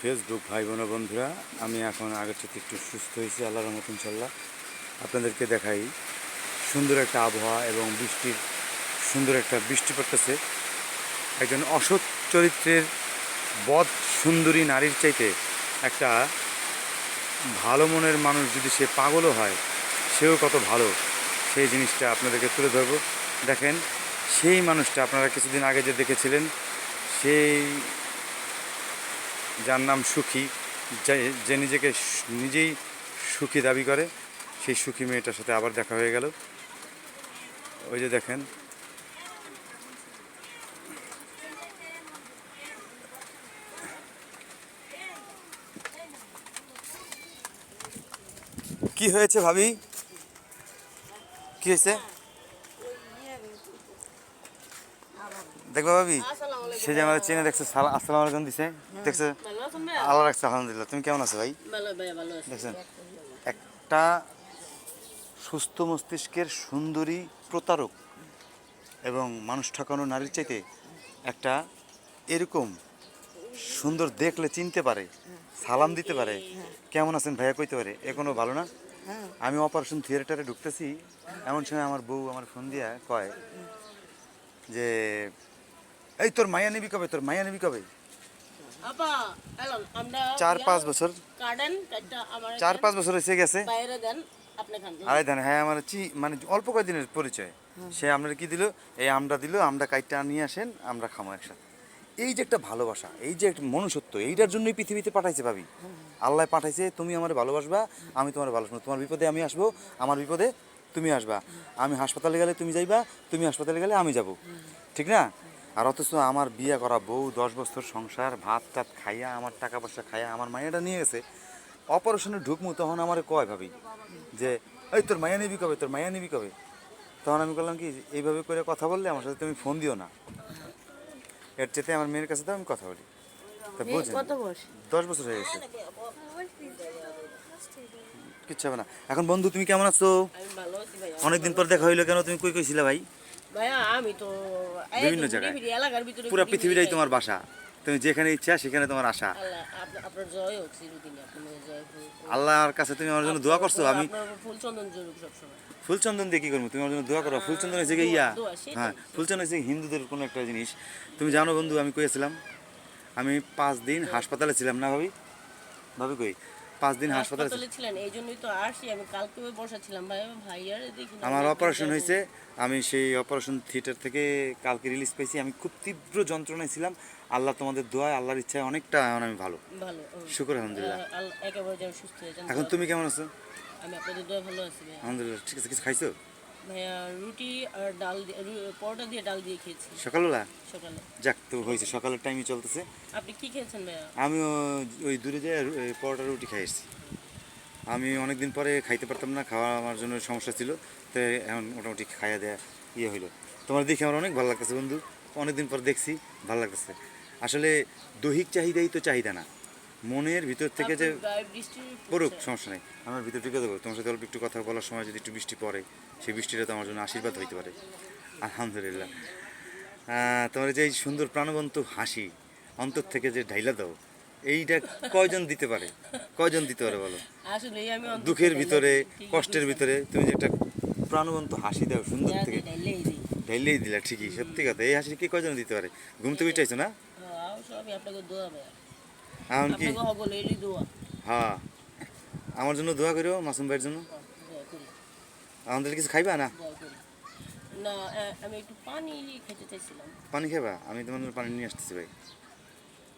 Facebook ভাই বোন বন্ধুরা, আমি এখন আগের থেকে একটু সুস্থ হয়েছি আল্লাহ রহমত ইনশাল্লাহ আপনাদেরকে দেখাই সুন্দর একটা আবহাওয়া এবং বৃষ্টির, সুন্দর একটা বৃষ্টি পড়তেছে। একজন অসৎ চরিত্রের বধ সুন্দরী নারীর চাইতে একটা ভালো মনের মানুষ যদি সে পাগলও হয়, সেও কত ভালো। সেই জিনিসটা আপনাদেরকে তুলে ধরবো। দেখেন, সেই মানুষটা আপনারা কিছুদিন আগে যে দেখেছিলেন, সেই যার নাম সুখী, যে- নিজেকে নিজেই সুখী দাবি করে, সেই সুখী মেয়েটার সাথে আবার দেখা হয়ে গেল। ওই যে দেখেন। কি হয়েছে ভাবি? কি হয়েছে? দেখবা ভাবি? সে যে আমার চেনে দেখছে সালা আসসালামু আলাইকুম দিছে। দেখছে ভালো আছেন ভাই আল্লাহ রাখছে আলহামদুলিল্লাহ। তুমি কেমন আছো ভাই? ভালো ভাই ভালো আছি। দেখছেন একটা সুস্থ মস্তিষ্কের সুন্দরী প্রতারক এবং মানুষ ঠকানো নারীর চাইতে একটা এরকম সুন্দর দেখলে চিনতে পারে সালাম দিতে পারে। কেমন আছেন ভাইয়া কইতে পারে? এ কোনো ভালো না? আমি অপারেশন থিয়েটারে ঢুকতেছি। এমন সময় আমার বউ আমার ফোন দিয়া কয় যে এই তোর মায়া নিবি কবে? তোর মায়া নিবি কবে? চার পাঁচ বছর। চার পাঁচ বছর এসে গেছে। দেন আরে ধান হ্যাঁ আমার চি মানে অল্প কয়েকদিনের পরিচয়। সে আপনার কি দিল? এই আমরা দিল আমরা কাইটটা নিয়ে আসেন আমরা খামো একসাথে। এই যে একটা ভালোবাসা এই যে একটা মনুষ্যত্ব এইটার জন্যই পৃথিবীতে পাঠাইছে ভাবি। আল্লাহ পাঠাইছে তুমি আমার ভালোবাসবা আমি তোমার ভালোবাসবো তোমার বিপদে আমি আসব আমার বিপদে তুমি আসবা। আমি হাসপাতালে গেলে তুমি যাইবা তুমি হাসপাতালে গেলে আমি যাব। ঠিক না? আর অথচ আমার বিয়ে করা বউ দশ বছর সংসার ভাত টাত খাইয়া আমার টাকা পয়সা খাইয়া আমার মায়েরা নিয়ে গেছে। অপারেশনে ঢুকমু তখন আমার কয় ভাবি? যে এই তোর মায়া নিবি কবে? তোর মায়া নিবি কবে? তখন আমি বললাম কি এইভাবে করে কথা বললে আমার সাথে তুমি ফোন দিও না। এর চেতে আমার মেয়ের কাছে তো আমি কথা বলি। তা বয়স? দশ বছর হয়ে গেছে। কিচ্ছু হবে না। এখন বন্ধু তুমি কেমন আছো? অনেকদিন পর দেখা হইল কেন? তুমি কই কইছিলা ভাই? আমি তো বিভিন্ন জায়গায়। পুরো পৃথিবীটাই তোমার বাসা। তুমি যেখানে ইচ্ছা সেখানে তোমার আশা। আল্লাহর কাছে তুমি আমার জন্য দোয়া করছ? আমি ফুলচন্দন দিয়ে কি করব? তুমি আমার জন্য দোয়া করো। ফুলচন্দন গিয়ে ইয়া? হ্যাঁ ফুলচন্দন হয়েছে হিন্দুদের কোনো একটা জিনিস। তুমি জানো বন্ধু আমি কইছিলাম আমি পাঁচ দিন হাসপাতালে ছিলাম না ভাবি? ভাবি কই? পাঁচ দিন হাসপাতালে ছিলেন এই জন্যই তো আসি আমি কালকে ভাই ভাইয়ার আমার অপারেশন হয়েছে আমি সেই অপারেশন থিয়েটার থেকে কালকে রিলিজ পেয়েছি। আমি খুব তীব্র যন্ত্রণায় ছিলাম। আল্লাহ তোমাদের দোয়া আল্লাহর ইচ্ছায় অনেকটা এখন আমি ভালো। ভালো শুকর আলহামদুলিল্লাহ। একেবারে সুস্থ এখন তুমি কেমন আছো? আমি আপনাদের দোয়া ভালো আছি আলহামদুলিল্লাহ ঠিক আছে কিছু খাইছো? রুটি আর ডাল পরোটা দিয়ে ডাল দিয়ে খেয়েছি। সকালবেলা? সকালে। যাক তো হয়েছে সকালের টাইমই চলতেছে। আপনি কি খেয়েছেন ভাইয়া? আমিও ওই দূরে যেয়ে রু- পরোটা রুটি খাই এসেছি আমি অনেকদিন পরে খাইতে পারতাম না খাওয়া আমার জন্য সমস্যা ছিল তো এখন মোটামুটি খাইয়া দেয়া ইয়ে হইল। তোমার দেখে আমার অনেক ভালো লাগতেছে বন্ধু অনেকদিন পর দেখছি ভালো লাগতেছে। আসলে দৈহিক চাহিদাই তো চাহিদা না। মনের ভিতর থেকে যে পড়ুক সমস্যা নেই। আমার ভিতর ঢুকে দেবো তোমার সাথে অল্প একটু কথা বলার সময় যদি একটু বৃষ্টি পড়ে সেই বৃষ্টিটা তো আমার জন্য আশীর্বাদ হইতে পারে। আলহামদুলিল্লাহ। তোমার যে এই সুন্দর প্রাণবন্ত হাসি অন্তর থেকে যে ঢাইলা দাও এইটা কয়জন দিতে পারে? কয়জন দিতে পারে বলো? দুঃখের ভিতরে কষ্টের ভিতরে তুমি যে একটা প্রাণবন্ত হাসি দাও সুন্দর থেকে। ঢাইলেই ঢাইলেই দিলা ঠিকই সত্যি কথা। এই হাসি কি কয়জন দিতে পারে? ঘুম থেকে উঠাইছো না? এখন কি? হ্যাঁ। আমার জন্য দোয়া করিও মাসুম ভাইয়ের জন্য। আমাদের কিছু খাইবা না? না আমি একটু পানি খেতে চাইছিলাম। পানি খাবা আমি তোমার পানি নিয়ে আসতেছি ভাই।